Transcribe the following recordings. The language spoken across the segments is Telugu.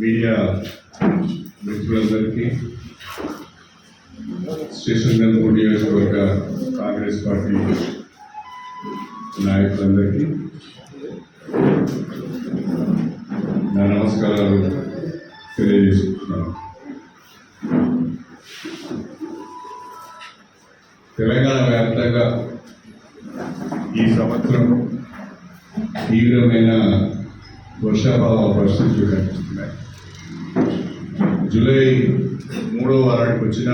మీడియా మిత్రులందరికీ స్టేషన్ గంధపూడి నియోజకవర్గ కాంగ్రెస్ పార్టీ నాయకులందరికీ నా నమస్కారాలు తెలియజేసుకుంటున్నాను. తెలంగాణ వ్యాప్తంగా ఈ సంవత్సరం తీవ్రమైన వర్షాభావ పరిస్థితులు కనిపిస్తున్నాయి. జూలై మూడో వారానికి వచ్చిన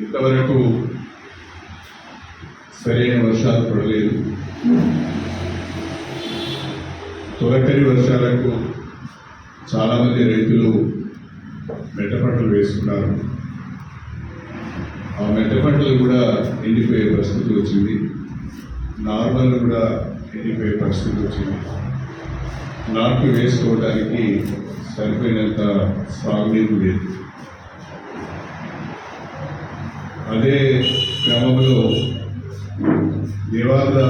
ఇంతవరకు సరైన వర్షాలు పడలేదు. తొలకరి వర్షాలకు చాలామంది రైతులు మెట్టపంటలు వేసుకున్నారు. ఆ మెట్టపంటలు కూడా ఎండిపోయే పరిస్థితి వచ్చింది. నార్మల్ కూడా ఎండిపోయే పరిస్థితి వచ్చింది. నాట్లు వేసుకోవడానికి సరిపోయినంత సాగునీరు లేదు. అదే క్రమంలో దేవాలయ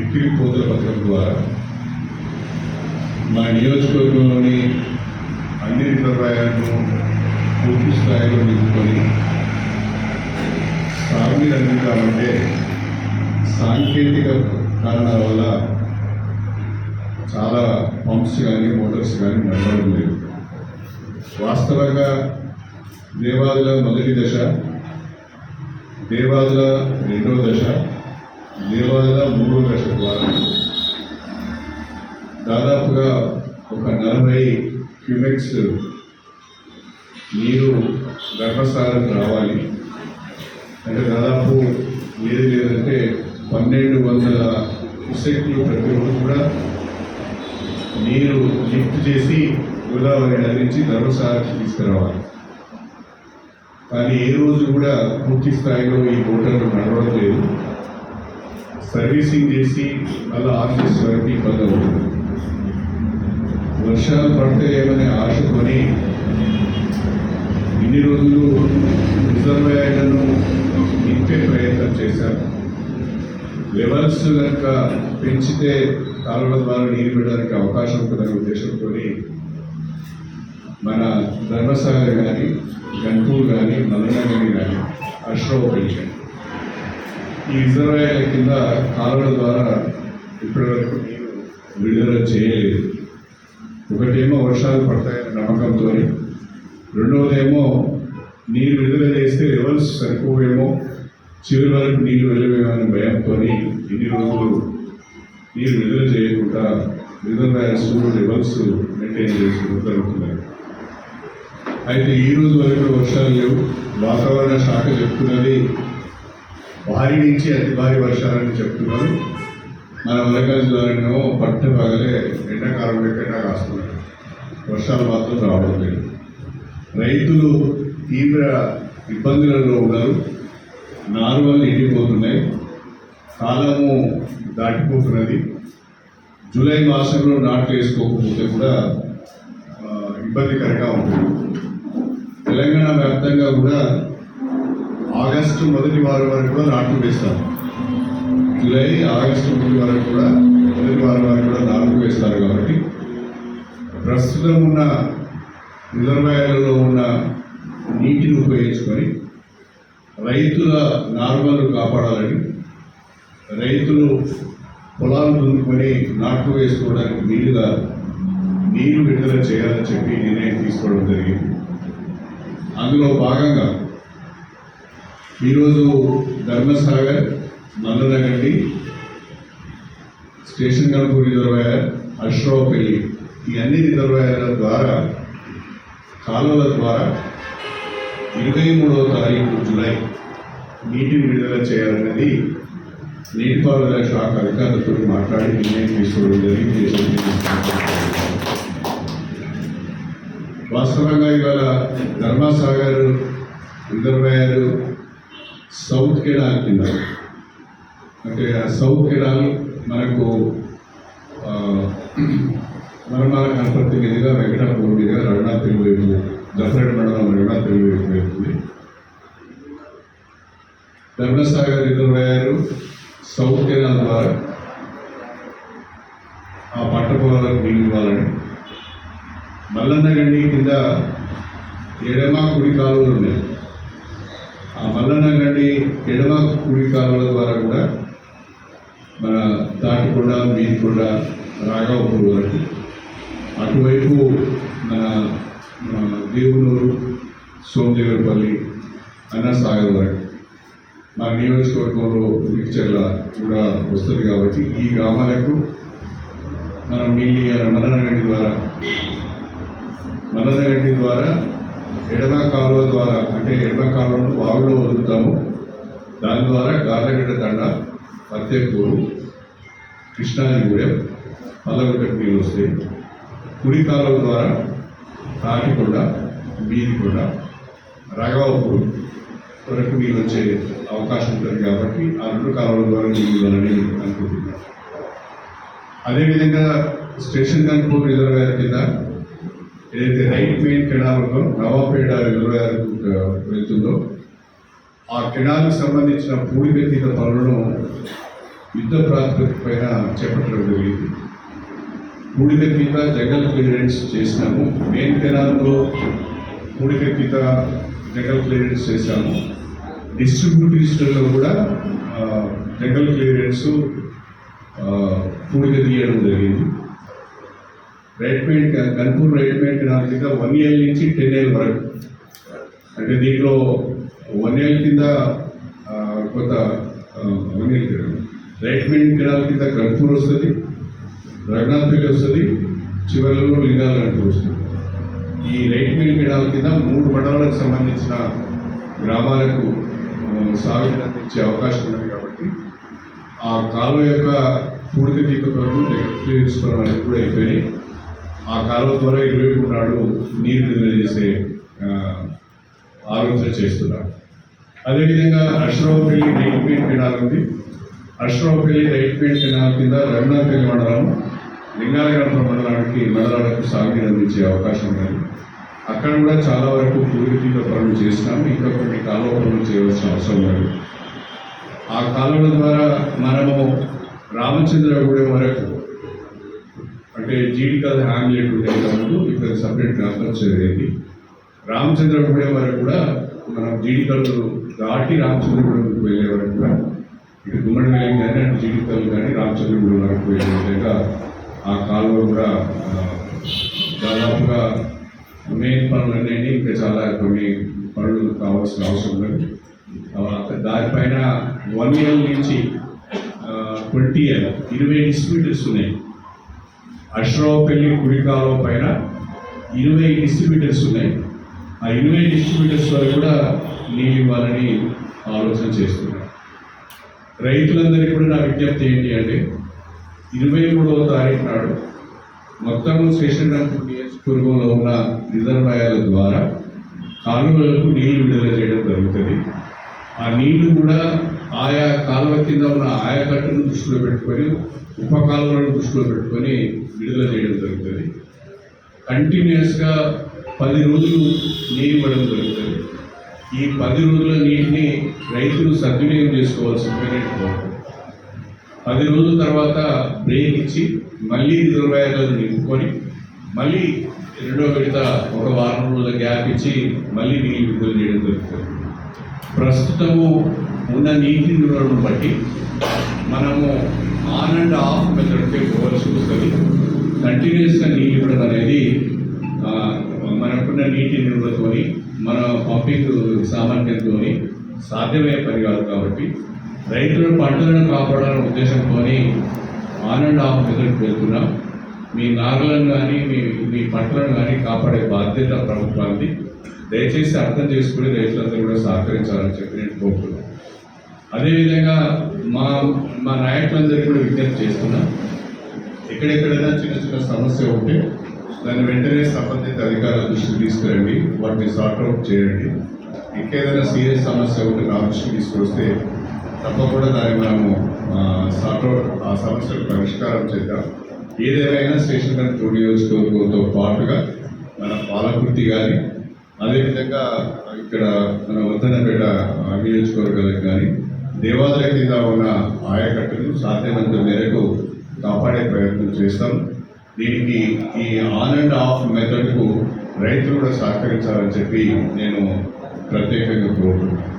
ఎక్కిరి పోతుల పథకం ద్వారా మా నియోజకవర్గంలోని అన్ని రిజర్వాయర్లను పూర్తి స్థాయిలో నిలుపుకొని సాగునీరు అందించాలంటే సాంకేతిక కారణాల వల్ల చాలా పంప్స్ కానీ మోటార్స్ కానీ నడవడం లేదు. వాస్తవంగా దేవాదుల మొదటి దశ దేవాదుల రెండవ దశ దేవాదుల మూడవ దశ ద్వారా. దాదాపుగా ఒక నలభై క్యూమెక్స్ నీరు గర్భసారం రావాలి. అంటే దాదాపు ఏది లేదంటే పన్నెండు వందల సెక్లు ప్రతి రోజు కూడా నీరు లిఫ్ట్ చేసి గోదావరి నది నుంచి ధర్మసారానికి తీసుకురావాలి. కానీ ఏ రోజు కూడా పూర్తి స్థాయిలో ఈ మోటార్లు నడవడం లేదు. సర్వీసింగ్ చేసి మళ్ళీ ఆఫ్ చేసే వరకు ఇబ్బంది అవుతుంది. వర్షాలు పడతాయేమనే ఆశతోని ఇన్ని రోజులు రిజర్వాయర్లను నింపే ప్రయత్నం చేశారు. లెవెల్స్ కనుక పెంచితే కాలువల ద్వారా నీరు పెట్టడానికి అవకాశం ఉంటుందనే ఉద్దేశంతో మన ధర్మసాగర్ కానీ గన్పూర్ కానీ మల్లనగరి కానీ అశ్రవ్ పెంచారు ఈ రిజర్వాయర్ల కింద కాలువల ద్వారా ఇప్పటివరకు నీరు విడుదల చేయలేదు. ఒకటేమో వర్షాలు పడతాయనే నమ్మకంతో రెండవదేమో నీరు విడుదల చేస్తే లెవెల్స్ సరిపోవేమో చివరి వరకు నీళ్ళు వెళ్ళవేమో భయంతో ఇన్ని రోజులు నీరు విడుదల చేయకుండా రిజర్వాయర్స్ లెవెల్స్ మెయింటైన్ చేస్తూ జరుగుతున్నాయి అయితే ఈ రోజు వరకు వర్షాలు లేవు. వాతావరణ శాఖ చెప్తున్నది భారీ నుంచి అతి భారీ వర్షాలని చెప్తున్నారు. మన వరంగల్ జిల్లాలో పట్ట పగలే ఎండాకాలం ఎక్కడా కాస్తున్నారు వర్షాలు మాత్రం రావడం లేదు. రైతులు తీవ్ర ఇబ్బందులలో ఉన్నారు. నారుమలు ఎండిపోతున్నాయి. కాలము దాటిపోతున్నది. జూలై మాసంలో నాట్లు వేసుకోకపోతే కూడా ఇబ్బందికరంగా ఉంటుంది. తెలంగాణ వ్యాప్తంగా కూడా ఆగస్టు మొదటి వారం వరకు కూడా నాట్లు వేస్తారు. జూలై ఆగస్టు మొదటి వరకు కూడా మొదటి వారం వరకు కూడా నాట్లు వేస్తారు కాబట్టి ప్రస్తుతం ఉన్న రిజర్వాయర్లలో ఉన్న నీటిని ఉపయోగించుకొని రైతుల నార్మల్ కాపాడాలని రైతులు పొలాలు దున్నుకొని నాట్లు వేసుకోవడానికి వీలుగా నీరు విడుదల చేయాలని చెప్పి నిర్ణయం తీసుకోవడం జరిగింది. అందులో భాగంగా ఈరోజు ధర్మసాగర్ నల్లనగండి స్టేషన్ గణపూర్ రిజర్వాయర్ అశ్రవపల్లి ఈ అన్ని రిజర్వాయర్ల ద్వారా కాలువల ద్వారా ఇరవై మూడవ తారీఖు జూలై నీటిని విడుదల చేయాలన్నది నీటిపారుదల శాఖ అధికారులతో మాట్లాడి నిర్ణయం తీసుకోవడం జరిగింది. వాస్తవంగా ఇవాళ ధర్మాసాగర్ రిజర్వాయర్ సౌత్ కెడాల్ కింద అంటే ఆ సౌత్ కెడాల్ మనకు ఆ, మరమాల కనపర్తి మీదుగా వెంకటాపురం మీదుగా రఘునాథ్ వైపు దసరెడ్ మండలం రఘునాథ్ వైపు వెళ్తుంది ధర్మసాగర్ రిజర్వాయర్ సౌత్ ద్వారా ఆ పంట పొలాలకు నీళ్ళు ఇవ్వాలని మల్లన్నగండి కింద ఎడమ కుడి కాలువలు ఉన్నాయి. ఆ మల్లన్నగండి ఎడమ కుడి కాలువల ద్వారా కూడా మన తాటికొండ మీదికొండ రాఘవపూర్ వరకు అటువైపు మన మన దేవునూరు సోమదేవరపల్లి అన్నసాగర్ వరకు మా నియోజకవర్గంలో పిక్చర్ల కూడా వస్తుంది కాబట్టి ఈ గ్రామాలకు మనం నీళ్ళు ఇవ్వాలి? ద్వారా? మల్లనగడ్డి ద్వారా ఎడమ కాలువ ద్వారా అంటే ఎడమ కాలువను వాగులో వదులుతాము. దాని ద్వారా గార్లగడ్డ దండ ఫతేపూరు కృష్ణాజిగూడెం పల్లగుట్టకు నీళ్ళు వస్తాయి. కుడి కాలువ ద్వారా తాటికొండ బీదికొండ రాఘవపూర్ వరకు మీరు వచ్చే అవకాశం ఉంటుంది కాబట్టి ఆ రెండు కాలువల ద్వారా నీళ్ళు ఇవ్వాలని అనుకుంటున్నాను. అదేవిధంగా స్టేషన్ కన్పూర్ రిజర్వేయర్ కింద ఏదైతే రైట్ మెయిన్ కెనాల్ ఉందో నవాపేట రిజర్వేయర్ వెళ్తుందో ఆ కెనాల్కి సంబంధించిన పూడిగతీత పనులను యుద్ధ ప్రాతిపదిక పైన చేపట్టడం జరిగింది. పూడిగతీత జంగల్ క్లియరెన్స్ చేసినాము. మెయిన్ కెనాల్లో పూడిగతీత జంగల్ క్లియరెన్స్ చేశాము. డిస్ట్రిబ్యూటర్స్లో కూడా టెకల్ క్లియరెన్స్ పూడిక తీయడం జరిగింది. Right main Kanpur right main canal కింద వన్ ఇయర్ నుంచి టెన్ ఇయర్ వరకు. అంటే దీంట్లో వన్ ఇయర్ కింద కొంత one year right main canal కింద కన్పూర్ వస్తుంది రఘునాథ్ వస్తుంది చివరిలో లింగాలంటూ వస్తుంది. ఈ రైట్ మిల్ కెనాల్ కింద మూడు మండలాలకు సంబంధించిన గ్రామాలకు ఆ, ఇచ్చే అందించే అవకాశం ఉంది కాబట్టి ఆ కాలువ యొక్క పూడిక తీక కొరకు అనేది కూడా అయిపోయి ఆ కాలువ ద్వారా ఇరువైపు నాడు నీరు విడుదల చేసే ఆలోచన చేస్తున్నారు. అదేవిధంగా అశ్రవపల్లి రైట్ మెయిన్ కెనాల్ ఉంది. అశ్రవపల్లి రైట్ మెయిన్ కెనాల్ కింద రఘునాథపల్లి మండలం లింగాలగడప మండలానికి మండలాలకు సాగునీరు అందించే అవకాశం ఉంది అక్కడ కూడా చాలా వరకు పూర్తిగా పనులు చేసినాము ఇంకా కొన్ని కాలువ పనులు చేయవలసిన అవసరం ఉంది ఆ కాలువల ద్వారా మనము రామచంద్రగూడెం వరకు అంటే జీడికల్ హ్యామ్లెట్ ఉండేటప్పుడు కాబట్టి ఇక్కడ సపరేట్ ట్రాన్స్ఫర్ జరిగింది రామచంద్రగూడెం వరకు కూడా మనం జీడికల్ దాటి రామచంద్రగూడెంకి వెళ్ళే వరకు కూడా ఇటు గుమ్మడి వేలం కానీ అటు జీడికల్ కానీ రామచంద్రగూడెం వరకు వెళ్ళే విధంగా ఆ కాలువ కూడా దాదాపుగా మెయిన్ పనులన్నీ ఇంకా చాలా కొన్ని పనులు కావాల్సిన అవసరం ఉంది దానిపైన వన్ ఇయర్ నుంచి ట్వంటీ ఇయర్ ఇరవై డిస్ట్రిబ్యూటర్స్ ఉన్నాయి అశ్రవపల్లి కాలువ పైన ఇరవై డిస్ట్రిబ్యూటర్స్ ఉన్నాయి ఆ ఇరవై డిస్ట్రిబ్యూటర్స్ వారు కూడా నీళ్ళు ఇవ్వాలని ఆలోచన చేస్తున్నారు. రైతులందరికీ కూడా నా విజ్ఞప్తి ఏంటి అంటే ఇరవై మూడవ తారీఖు నాడు మొత్తం స్టేషన్ నియోజకవర్గంలో ఉన్న రిజర్వాయర్ల ద్వారా కాలువలకు నీళ్ళు విడుదల చేయడం జరుగుతుంది. ఆ నీళ్ళు కూడా ఆయా కాలువ కింద ఉన్న ఆయకట్టును దృష్టిలో పెట్టుకొని ఉప కాలువలను దృష్టిలో పెట్టుకొని విడుదల చేయడం జరుగుతుంది. కంటిన్యూస్గా పది రోజులు నీరు ఇవ్వడం జరుగుతుంది. ఈ పది రోజుల నీటిని రైతులు సద్వినియోగం చేసుకోవాల్సిందని కోరుతున్నాను పది రోజుల తర్వాత బ్రేక్ ఇచ్చి మళ్ళీ రిజర్వాయర్లను నింపుకొని మళ్ళీ రెండో విడత ఒక వారం రోజుల గ్యాప్ ఇచ్చి మళ్ళీ నీళ్ళు విడుదల చేయడం జరుగుతుంది. ప్రస్తుతము ఉన్న నీటి నిల్వలను బట్టి మనము ఆన్ అండ్ ఆఫ్ మెథడ్కే పోవాల్సి వస్తుంది. కంటిన్యూస్గా నీళ్ళు ఇవ్వడం అనేది మనకున్న నీటి నిల్వతోని మన పంపింగ్ సామర్థ్యంతో సాధ్యమయ్యే పని కాదు కాబట్టి రైతుల పంటలను కాపాడాలనే ఉద్దేశంతో ఆన్ అండ్ ఆఫ్ మెథడ్కి వెళ్తున్నాం. మీ నాగలను కానీ మీ మీ పంటలను కానీ కాపాడే బాధ్యత ప్రభుత్వానికి దయచేసి అర్థం చేసుకుని రైతులందరూ కూడా సహకరించాలని చెప్పి నేను కోరుతున్నాను. అదేవిధంగా మా మా నాయకులందరికీ కూడా విజ్ఞప్తి చేస్తున్నా. ఎక్కడెక్కడైనా చిన్న చిన్న సమస్య ఉంటే దాన్ని వెంటనే సంబంధిత అధికారుల దృష్టికి తీసుకురండి. వాటిని సార్ట్అవుట్ చేయండి. ఇంకేదైనా సీరియస్ సమస్య ఉంటే నా దృష్టికి తీసుకొస్తే తప్పకుండా దాన్ని మనము సార్ట్ ఆ సమస్యలు పరిష్కారం చేద్దాం. ఏదేమైనా స్టేషన్ కంట్రోల్ నియోజకవర్గంతో పాటుగా మన పాలకుర్తి కానీ అదేవిధంగా ఇక్కడ మన వద్దనపేట నియోజకవర్గాలకు కానీ దేవాలయ కింద ఉన్న ఆయకట్టును సాధ్యమైనంత మేరకు కాపాడే ప్రయత్నం చేస్తాం. దీనికి ఈ ఆన్ అండ్ ఆఫ్ మెథడ్కు రైతులు కూడా సహకరించాలని చెప్పి నేను ప్రత్యేకంగా కోరుకుంటున్నాను.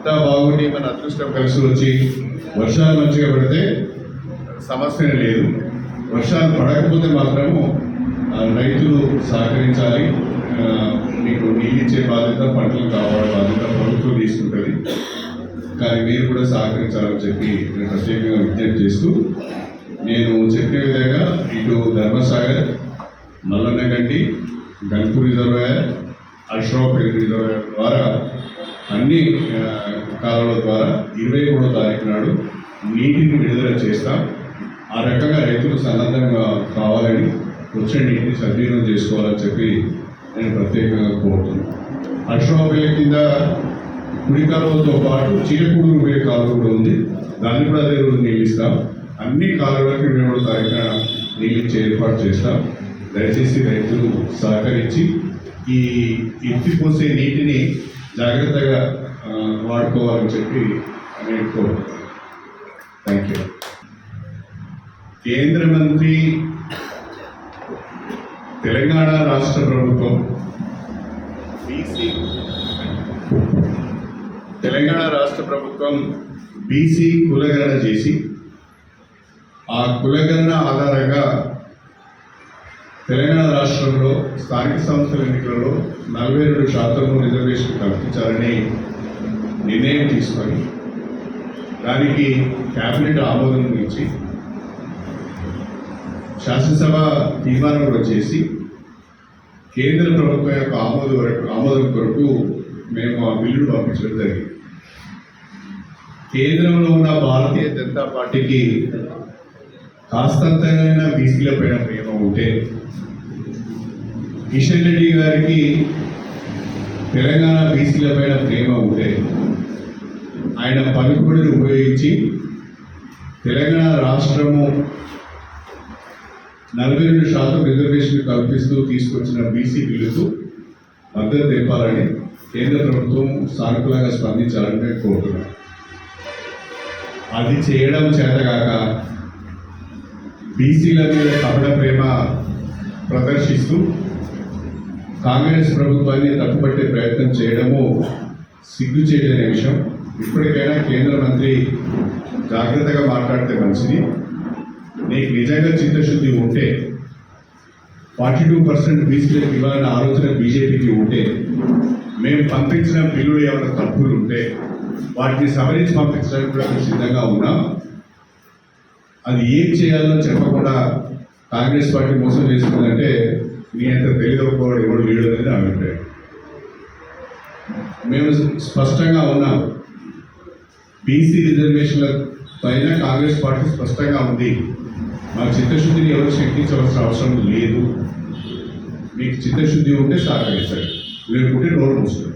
అంతా బాగుండి మన అదృష్టం కలిసి వచ్చి వర్షాలు మంచిగా పడితే సమస్య లేదు. వర్షాలు పడకపోతే మాత్రము రైతులు సహకరించాలి. మీకు నీళ్ళిచ్చే బాధ్యత పంటలు కావాలి బాధ్యత ప్రభుత్వం తీసుకుంటుంది. కానీ మీరు కూడా సహకరించాలని చెప్పి నేను ప్రత్యేకంగా విజ్ఞప్తి చేస్తూ నేను చెప్పే విధంగా ఇటు ధర్మసాగర్ మల్లన్నగండి గన్పూర్ రిజర్వాయర్ అశ్రాపేట్ రిజర్వాయర్ ద్వారా అన్ని కాలువల ద్వారా ఇరవై మూడో తారీఖు నాడు నీటిని విడుదల చేస్తాం. ఆ రకంగా రైతులు సన్నద్ధంగా కావాలని వచ్చే నీటిని సద్వినియోగం చేసుకోవాలని చెప్పి నేను ప్రత్యేకంగా కోరుతున్నాను. అశ్రాపేట కింద కుడి కాలువలతో పాటు చీరకూడూరు పోయే కాలువ కూడా ఉంది. దాన్ని కూడా అదే రోజు నీళ్ళు అన్ని కాలువలకి ఇరవై మూడో తారీఖున నీళ్ళు ఏర్పాటు చేస్తాం. దయచేసి రైతులు సహకరించి ఈ ఎత్తిపోసే నీటిని జాగ్రత్తగా వాడుకోవాలని చెప్పి నేను కోరుతున్నాను థ్యాంక్ యూ కేంద్ర మంత్రి తెలంగాణ రాష్ట్ర ప్రభుత్వం బీసీ తెలంగాణ రాష్ట్ర ప్రభుత్వం బీసీ కులగణన చేసి ఆ కులగణన ఆధారంగా తెలంగాణ రాష్ట్రంలో స్థానిక సంస్థల ఎన్నికలలో నలభై రెండు శాతం రిజర్వేషన్ కల్పించాలని నిర్ణయం తీసుకొని దానికి కేబినెట్ ఆమోదం ఇచ్చి శాసనసభ తీర్మానం కూడా చేసి కేంద్ర ప్రభుత్వం యొక్క ఆమోదం వరకు ఆమోదం కొరకు మేము ఆ బిల్లును పంపించడం జరిగింది. కేంద్రంలో ఉన్న భారతీయ జనతా పార్టీకి కాస్తంతైనా బీసీల పైన ప్రేమ ఉంటే కిషన్ రెడ్డి గారికి తెలంగాణ బీసీల పైన ప్రేమ ఉంటే ఆయన పలుకుబడిని ఉపయోగించి తెలంగాణ రాష్ట్రము నలభై రెండు శాతం రిజర్వేషన్ కల్పిస్తూ తీసుకొచ్చిన బీసీ బిల్లుకు మద్దతు తెప్పాలని కేంద్ర ప్రభుత్వం సానుకూలంగా స్పందించాలని నేను కోరుతున్నాను అది చేయడం చేతగాక బీసీల మీద కపట ప్రేమ ప్రదర్శిస్తూ కాంగ్రెస్ ప్రభుత్వాన్ని తప్పుపట్టే ప్రయత్నం చేయడము సిగ్గు చేయలేని విషయం. ఇప్పటికైనా కేంద్ర మంత్రి జాగ్రత్తగా మాట్లాడితే మంచిది. నీకు నిజంగా చిత్తశుద్ధి ఉంటే ఫార్టీ టూ పర్సెంట్ బీసీలకు ఇవ్వాలని ఆలోచన బీజేపీకి ఉంటే మేము పంపించిన బిల్లులు ఏమైనా తప్పులు ఉంటే వాటిని సవరించి పంపించడానికి కూడా మేము సిద్ధంగా ఉన్నాం. అది ఏం చేయాలో చెప్పకుండా కాంగ్రెస్ పార్టీ మోసం చేస్తుందంటే మీ అంత తెలియకపోవడం ఎవడు లేడు అనేది నా అభిప్రాయం. మేము స్పష్టంగా ఉన్నాము బీసీ రిజర్వేషన్ల పైన కాంగ్రెస్ పార్టీ స్పష్టంగా ఉంది. మా చిత్తశుద్ధిని ఎవరు శక్తించవలసిన అవసరం లేదు. మీకు చిత్తశుద్ధి ఉంటే సహకరించండి లేకుంటే రోడ్డు మూసుకోండి